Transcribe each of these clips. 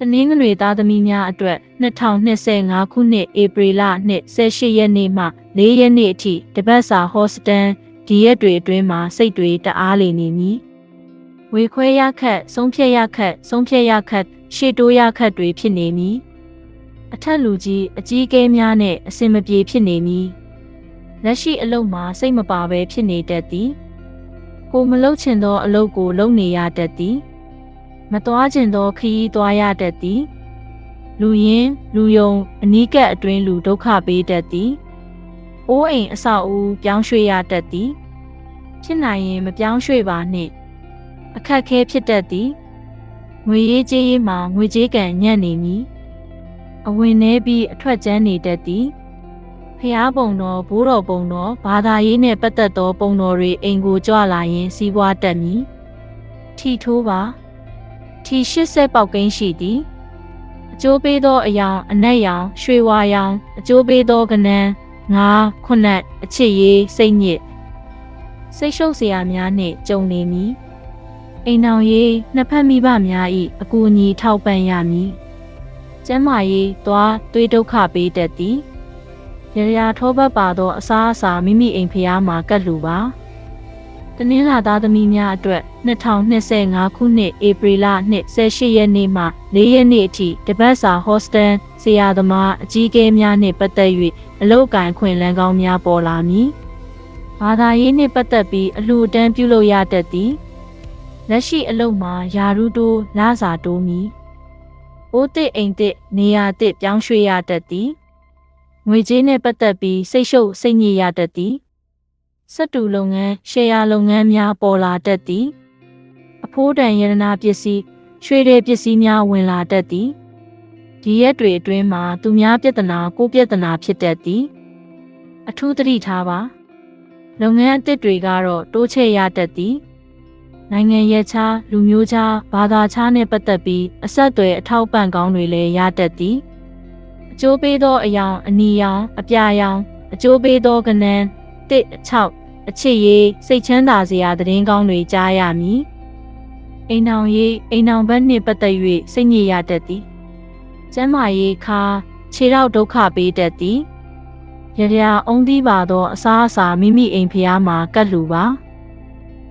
တနင်္ဂနွေသားသမီးများအတွက်2025ခုနှစ်ဧပြီလနှစ်18ရက်နေ့မှ4ရက်နေ့အထိတပတ်စာဟော့စတန်ဒီရက်တွေအတွင်းမှာစိတ်တွေတအားလေနေမည်ဝေခွဲရခတ်ဆုံးဖြတ်ရခတ်ဆုံးဖြတ်ရခတ်ရှေ့တိုးရခတ်တွေဖြစ်နေမည်အထက်လူကြီးအကြီးအကဲများနဲ့အစင်မပြေဖြစ်နေမည်လက်ရှိအလုပ်မှာစိတ်မပါဘဲဖြစ်နေတတ်သည်ကိုမလုပ်ချင်သောအလုပ်ကိုလုပ်နေရတတ်သည် မသွားကျင်သောခရီးသွားရတတ်သည်လူရင်းလူယုံအနီးကပ်အတွင်းလူဒုက္ခပေးတတ်သည်အိုးအိမ်အဆောက်အဦပြောင်းရွှေ့ရတတ်သည်ဖြစ်နိုင်ရင်မပြောင်းရွှေ့ပါနှင့်အခက်ခဲဖြစ်တတ်သည်ငွေရေးကြေးရေးမှာငွေကြေးကံညံ့နေမည်အဝင်နှဲပြီးအထွက်ကျန်းနေတတ်သည်ဖျားပုံတော်ဘိုးတော်ပုံတော်ဘာသာရေးနှင့်ပတ်သက်သောပုံတော်တွေအိမ်ကိုကြွလာရင်စီးပွားတတ်မည်ထီထိုးပါ ထီ80ပေါက်ကင်းရှိသည်အကျိုးပေးသောအယောင်အနက်ရောင်ရွှေဝါရောင်အကျိုးပေးသောကနန်းငါးခုနှစ်အချစ်ရေးစိတ်ညစ်စိတ်ရှုပ်စရာများနှင့်ကြုံနေမည်အိမ်တော်ရေးနှစ်ဖက်မိဘများ၏အကူအညီထောက်ပံ့ရမည်ကျမ်းမာရေးသွားသွေးဒုက္ခပေးတတ်သည်ရရာထောပတ်ပါသောအစားအစာမိမိအိမ်ဖျားမှာကတ်လူပါ တနင်္လာသားသမီးများအတွက်2025ခုနှစ်ဧပြီလ18ရက်နေ့မှ4ရက်နေ့အထိတပတ်စာဟော့စတန်ဆရာသမားအကြီးအကဲများနှင့်ပတ်သက်၍အလောက်ကန်ခွင့်လန်းကောင်းများပေါ်လာမည်။ဘာသာရေးနှင့်ပတ်သက်ပြီးအလှူအတန်းပြုလုပ်ရတတ်သည်။လက်ရှိအလုပ်မှာယာရုတိုးလစာတိုးမည်။အိုးတစ်အိမ်တစ်နေရာတစ်ပြောင်းရွှေ့ရတတ်သည်။ငွေကြေးနှင့်ပတ်သက်ပြီးစိတ်ရှုပ်စိတ်ညစ်ရတတ်သည်။ စက်တူလုပ်ငန်းရှယ်ယာလုပ်ငန်းများပေါ်လာတတ်သည်အဖိုးတန်ယရနာပစ္စည်းရွှေတဲ့ပစ္စည်းများဝင်လာတတ်သည်ဒီရက်တွေအတွင်းမှာသူများပြဿနာကိုပြဿနာဖြစ်တတ်သည်အထူးသတိထားပါလုပ်ငန်းအသစ်တွေကတော့တိုးချဲ့ရတတ်သည်နိုင်ငံရဲ့ခြားလူမျိုးခြားဘာသာခြားနဲ့ပတ်သက်ပြီးအဆက်အသွယ်အထောက်ပံ့ကောင်းတွေလည်းရတတ်သည်အကျိုးပေးသောအယောင်အနီရောင်အပြာရောင်အကျိုးပေးသောကဏ္ဍတစ် အချောက်အချစ်ရေးစိတ်ချမ်းသာစရာသတင်းကောင်းတွေကြားရမည်အိမ်အောင်ရေးအိမ်အောင်ဘက်နှင့်ပတ်သက်၍စိတ်ညစ်ရတတ်သည်ကျမ်းမာရေးခါခြေထောက်ဒုက္ခပေးတတ်သည်ရရအုံးသီးပါသောအစားအစာမိမိအိမ်ဖျားမှာကတ်လူပါ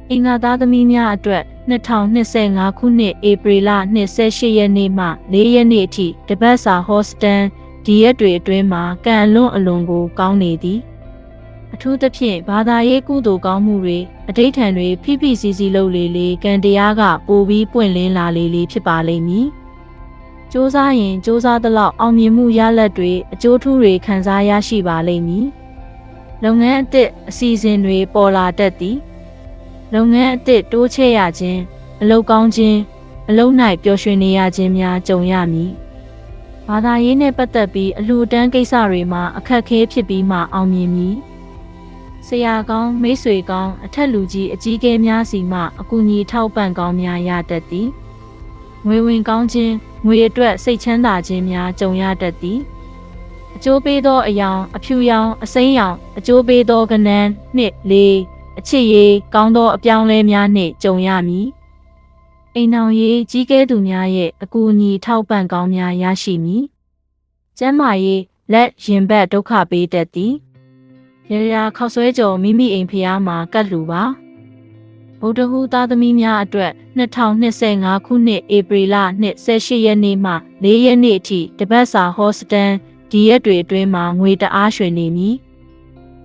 အင်္ဂါသားသမီးများအတွက်2025ခုနှစ်ဧပြီလ28ရက်နေ့မှ4ရက်နေ့အထိတပတ်စာဟော့စတန်ဒီရက်တွေအတွင်းမှာကံအလွန်အလွန်ကိုကောင်းနေသည် အထူးသဖြင့်ဘာသာရေးကုသိုလ်ကောင်းမှုတွေအဋိဌံတွေဖိဖိစီစီလုပ်လေလေကံတရားကပိုပြီးပွင့်လင်းလာလေလေဖြစ်ပါလိမ့်မည်။စ조사ရင်စ조사သလောက်အောင်မြင်မှုရလဒ်တွေအကျိုးထူးတွေခံစားရရှိပါလိမ့်မည်။လုပ်ငန်းအသစ်အစီအစဉ်တွေပေါ်လာတတ်သည်။လုပ်ငန်းအသစ်တိုးချဲ့ရခြင်းအလုပ်ကောင်းခြင်းအလုပ်၌ပျော်ရွှင်နေရခြင်းများကြုံရမည်။ဘာသာရေးနဲ့ပတ်သက်ပြီးအလှူအတန်းကိစ္စတွေမှာအခက်အခဲဖြစ်ပြီးမှအောင်မြင်မည်။ ဆရာကောင်းမိတ်ဆွေကောင်းအထက်လူကြီးအကြီးအကဲများစီမှအကူအညီထောက်ပံ့ကောင်းများရတတ်သည်ငွေဝင်ကောင်းခြင်းငွေအတွက်စိတ်ချမ်းသာခြင်းများကြုံရတတ်သည်အကျိုးပေးသောအယောင်အဖြူရောင်အစိမ်းရောင်အကျိုးပေးသောကဏ္ဍနှစ်လေးအချစ်ရေးကောင်းသောအပြောင်းလဲများနှင့်ကြုံရမည်အိမ်အောင်ရေးကြီးကဲသူများရဲ့အကူအညီထောက်ပံ့ကောင်းများရရှိမည်ကျမ်းမာရေးလက်ရင်ဘတ်ဒုက္ခပေးတတ်သည် ရရခောက်ဆွဲကြော်မိမိအိမ်ဖျားမှာကတ်လူပါဗုဒ္ဓဟူးသားသမီးများအတွက်2025ခုနှစ်ဧပြီလ28ရက်နေ့မှ4ရက်နေ့အထိတပတ်စာဟော့စတန်ဒီရက်တွေအတွင်းမှာငွေတအားရွှင်နေမည်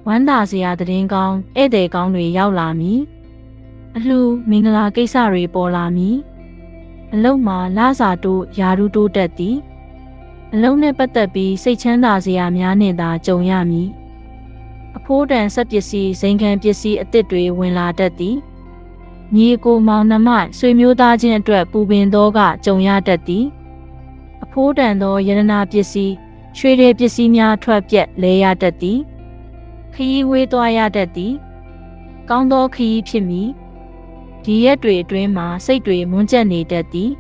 ဝမ်းသာစရာသတင်းကောင်းဧည့်သည်ကောင်းတွေရောက်လာမည်အလှမင်္ဂလာကိစ္စတွေပေါ်လာမည်အလုံးမှာလစာတိုးယာရုတိုးတက်သည်အလုံးနဲ့ပတ်သက်ပြီးစိတ်ချမ်းသာစရာများနဲ့သာကြုံရမည် အဖိုးတန်ဆက်ပစ္စည်းဇိမ်ခံပစ္စည်းအသစ်တွေဝင်လာတတ်သည်ညီအကိုမောင်နှမဆွေမျိုးသားချင်းအတွက်ပူပင်သောကကြုံရတတ်သည်အဖိုးတန်သောယရနာပစ္စည်းရွှေတွေပစ္စည်းများထွက်ပြက်လဲရတတ်သည်ခရီးဝေးသွားရတတ်သည်ကောင်းသောခရီးဖြစ်မည်ဒီရက်တွေအတွင်းမှာစိတ်တွေမွန်းကျက်နေတတ်သည်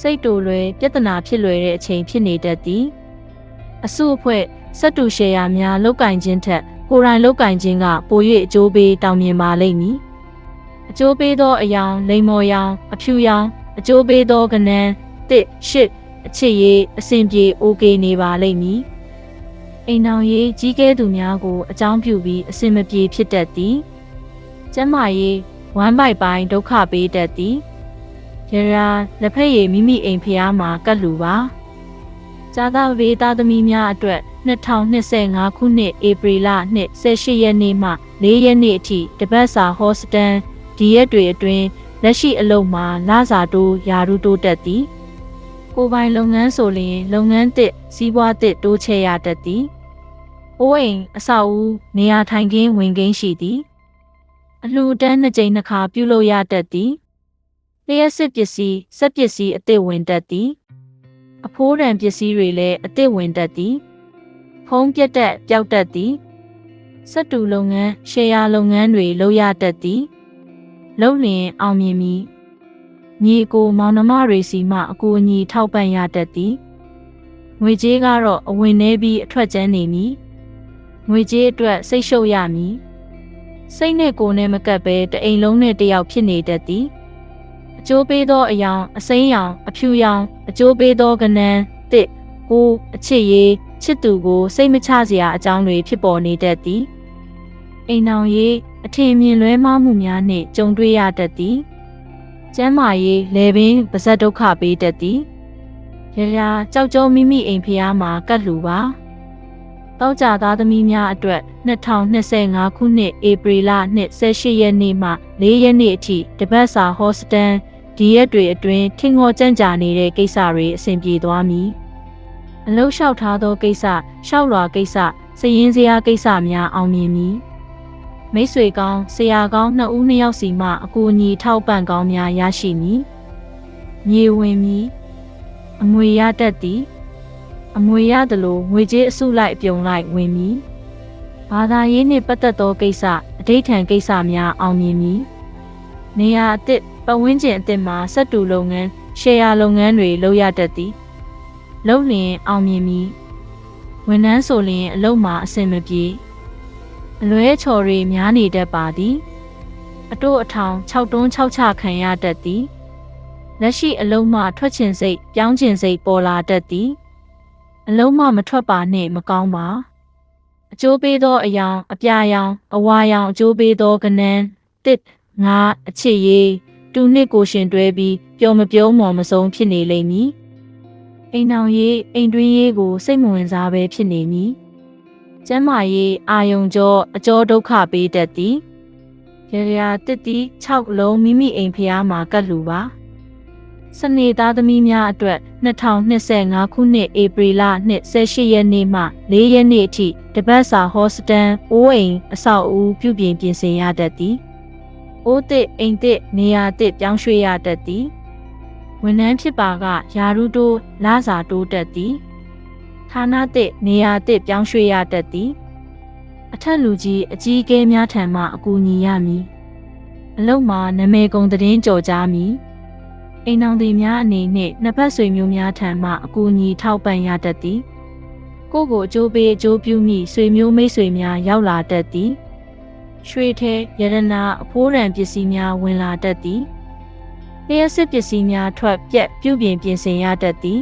စိတ်တူလွယ်ပြဿနာဖြစ်လွယ်တဲ့အချိန်ဖြစ်နေတတ်သည်အစုအဖွဲ့ စက်တူရှယ်ယာများလုတ်ကင်ခြင်းထက်ကိုယ်တိုင်လုတ်ကင်ခြင်းကပို၍အကျိုးပေးတောင်းမြင်ပါလိမ့်မည်အကျိုးပေးသောအယောင်လိမ္မော်ယောင်အဖြူယောင်အကျိုးပေးသောကနန်းတစ်ရှစ်အချစ်ရေးအစဉ်ပြေအိုကေနေပါလိမ့်မည်အိမ်တော်ရေးကြီးကဲသူများကိုအကြောင်းပြုပြီးအစဉ်မပြေဖြစ်တတ်သည်ကျမ်းမာရေးဝမ်းပိုက်ပိုင်းဒုက္ခပေးတတ်သည်ရရာလက်ဖက်ရည်မိမိအိမ်ဖျားမှာကတ်လူပါဇာတာဝေသားသမီးများအတွက် 2025ခုနှစ်ဧပြီလနှစ်18ရက်နေ့မှ4ရက်နေ့အထိတပတ်စာဟောစတန်ဒီရက်တွေအတွင်းလက်ရှိအလုပ်မှာလစာတိုးယာရုတိုးတက်သည်ကိုယ်ပိုင်လုပ်ငန်းဆိုလျင် လုပ်ငန်းတစ်စီးပွားတစ်တိုးချဲ့ရတတ်သည်အိုးအိမ်အဆောက်အဦနေရာထိုင်ခင်းဝင်ခင်းရှိသည်အလှူဒန်းနှစ်ကြိမ်နှစ်ခါပြုလုပ်ရတတ်သည်လျှက်စစ်ပစ္စည်းစက်ပစ္စည်းအသစ်ဝင်တတ်သည်အဖိုးတန်ပစ္စည်းတွေလည်းအသစ်ဝင်တတ်သည် ဖုံးပြတ်တက်ပျောက်တတ်သည်စက်တူလုပ်ငန်းရှယ်ယာလုပ်ငန်းတွေလုပ်ရတတ်သည်လုံလင်အောင်မြင်မည်ညီကိုမောင်နှမတွေစီမှအကူအညီထောက်ပံ့ရတတ်သည်ငွေကြေးကတော့အဝင်နေပြီးအထွက်ကျန်းနေမည်ငွေကြေးအတွက်စိတ်ရှုပ်ရမည်စိတ်နဲ့ကိုယ်နဲ့မကပ်ပဲတအိမ်လုံးနဲ့တယောက်ဖြစ်နေတတ်သည်အကျိုးပေးသောအယောင်အစိမ်းရောင်အဖြူရောင်အကျိုးပေးသောကနန်းတစ်ကိုအချစ်ရေး ချစ်သူကိုစိတ်မချစရာအကြောင်းတွေဖြစ်ပေါ်နေတတ်သည်အိမ်အောင်ရေးအထင်မြင်လွဲမှားမှုများနှင့်ကြုံတွေ့ရတတ်သည်ကျမ်းမာရေးလေပင်ပါဇက်ဒုက္ခပေးတတ်သည်ရရာကြောက်ကြောမိမိအိမ်ဖျားမှာကတ်လူပါတောက်ကြသားသမီးများအတွက်2025ခုနှစ်ဧပြီလနှစ်18ရက်နေ့မှ4ရက်နေ့အထိတပတ်စာဟောစတန်ဒီရက်တွေအတွင်းထင်ငေါ်ကြံ့ကြာနေတဲ့ကိစ္စတွေအဆင်ပြေသွားမည် အလုလျှောက်ထားသောကိစ္စရှောက်လွာကိစ္စစည်ရင်းစရာကိစ္စများအောင်မြင်မည်မိတ်ဆွေကောင်းဆရာကောင်းနှစ်ဦးနှစ်ယောက်စီမှအကူအညီထောက်ပံ့ကောင်းများရရှိမည်မြေဝင်မည်အမွေရတတ်သည်အမွေရသလိုငွေကြေးအစုလိုက်အပြုံလိုက်ဝင်မည်ဘာသာရေးနှင့်ပတ်သက်သောကိစ္စအဋိဌံကိစ္စများအောင်မြင်မည်နေရာအသစ်ပတ်ဝန်းကျင်အသစ်မှာစက်တူလုပ်ငန်းရှယ်ယာလုပ်ငန်းတွေလုပ်ရတတ်သည် လုပ်လျင်အောင်မြင်မည်ဝန်ထမ်းဆိုလျင်အလုပ်မှာအဆင်မပြေအလွဲချော်တွေများနေတတ်ပါသည် အတို့အထောင်6တွန်း6ချခံရတတ်သည်လက်ရှိအလုံးမှထွက်ချင်စိတ်ပြောင်းချင်စိတ်ပေါ်လာတတ်သည် အလုံးမှမထွက်ပါနှင့်မကောင်းပါအကျိုးပေးသောအယောင်အပြာရောင်အဝါရောင်အကျိုးပေးသောကနန်းတစ်ငါအချစ်ရေးတူနှစ်ကိုရှင်တွဲပြီးပျော်မပြုံးမော်မဆုံးဖြစ်နေလိမ့်မည် အိမ်အောင်ရေးအိမ်တွင်းရေးကိုစိတ်မဝင်စားဘဲဖြစ်နေမည်ကျမ်းမာရေးအာယုံကြောအကျော်ဒုက္ခပေးတတ်သည်ရရာတစ်တီ6လုံးမိမိအိမ်ဖျားမှာကတ်လူပါစနေသားသမီးများအတွက်2025ခုနှစ်ဧပြီလနှစ်18ရက်နေ့မှ4ရက်နေ့အထိတပတ်စာဟောစတန်အိုးအိမ်အဆောက်အဦပြုပြင်ပြင်ဆင်ရတတ်သည်။အိုးတစ်အိမ်တစ်နေရာတစ်ပြောင်းရွှေ့ရတတ်သည်။ ဝန်ထမ်းဖြစ်ပါကယာရုတိုးလစာတိုးတတ်သည်။ဌာနတစ်နေရာတစ်ပြောင်းရွှေ့ရတတ်သည်။အထက်လူကြီးအကြီးအကဲများထံမှအကူအညီရမည်။အလုံးမှာနမဲကုံသတင်းကြော်ကြားမည်။အိမ်အောင်သူများအနေနဲ့နှစ်ဖက်ဆွေမျိုးများထံမှအကူအညီထောက်ပံ့ရတတ်သည်ကိုကိုအကျိုးပေးအကျိုးပြုမိဆွေမျိုးမိတ်ဆွေများရောက်လာတတ်သည်ရွှေထဲရတနာအဖိုးရံပစ္စည်းများဝင်လာတတ်သည် လျှက်စစ်ပစ္စည်းများထွက်ပြက်ပြုပြင်ပြင်ဆင်ရတတ်သည်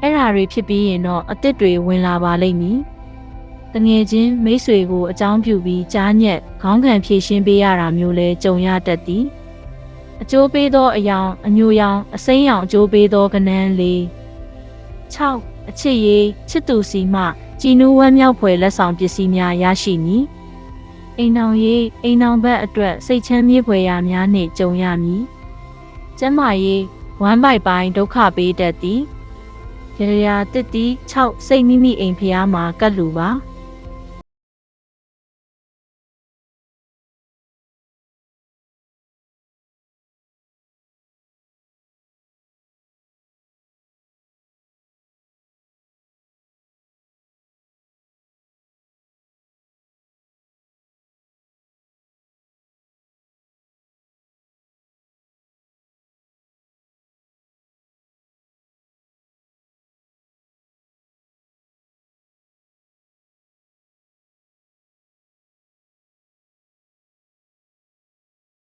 အဲ့ဓာတွေဖြစ်ပြီးရင်တော့အစ်စ်တွေဝင်လာပါလိမ့်မည်တငယ်ချင်းမိတ်ဆွေကိုအကြောင်းပြုပြီးကြားညက်ခေါင်းခံဖြည့်ရှင်းပေးရတာမျိုးလဲကြုံရတတ်သည်အကျိုးပေးသောအယောင်အညိုရောင်အစိမ်းရောင်အကျိုးပေးသောကနန်းလေး6အချစ်ရေးချစ်သူစီမှကြည်နူးဝမ်းမြောက်ဖွယ်လက်ဆောင်ပစ္စည်းများရရှိမည်အိမ်အောင်ရေးအိမ်အောင်ဘက်အတွက်စိတ်ချမ်းမြေ့ဖွယ်ရာများနှင့်ကြုံရမည် ကျမ်းမာရေးဝမ်းပိုက်ပိုင်းဒုက္ခပေးတတ်သည်ရရာတစ်တီ6စိတ်မိမိအိမ်ဖျားမှာကတ်လူပါ